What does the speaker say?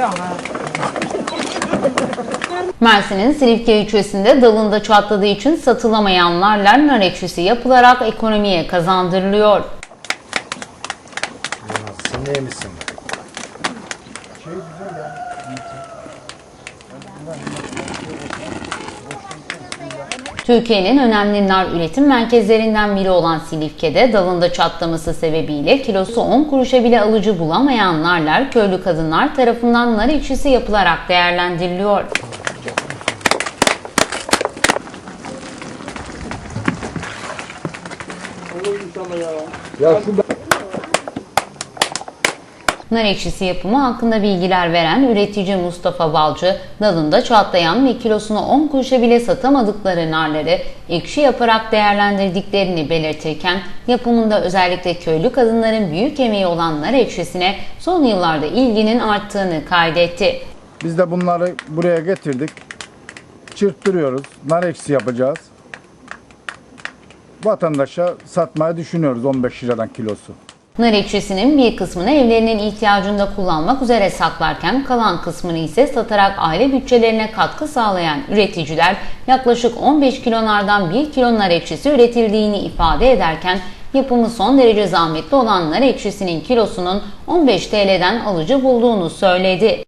Ha. Mersin'in Silifke ilçesinde dalında çatladığı için satılamayan narlar nar ekşisi yapılarak ekonomiye kazandırılıyor. Sen ne misin? Türkiye'nin önemli nar üretim merkezlerinden biri olan Silifke'de dalında çatlaması sebebiyle kilosu 10 kuruşa bile alıcı bulamayan narlar köylü kadınlar tarafından nar ekşisi yapılarak değerlendiriliyor. Ya şu Nar ekşisi yapımı hakkında bilgiler veren üretici Mustafa Balcı, dalında çatlayan ve kilosunu 10 kuruşa bile satamadıkları narları ekşi yaparak değerlendirdiklerini belirtirken, yapımında özellikle köylü kadınların büyük emeği olan nar ekşisine son yıllarda ilginin arttığını kaydetti. Biz de bunları buraya getirdik. Çırptırıyoruz. Nar eksi yapacağız. Vatandaşa satmayı düşünüyoruz 15 liradan kilosu. Nar ekşisinin bir kısmını evlerinin ihtiyacında kullanmak üzere saklarken kalan kısmını ise satarak aile bütçelerine katkı sağlayan üreticiler yaklaşık 15 kilo nardan 1 kilo nar ekşisi üretildiğini ifade ederken yapımı son derece zahmetli olan nar ekşisinin kilosunun 15 TL'den alıcı bulduğunu söyledi.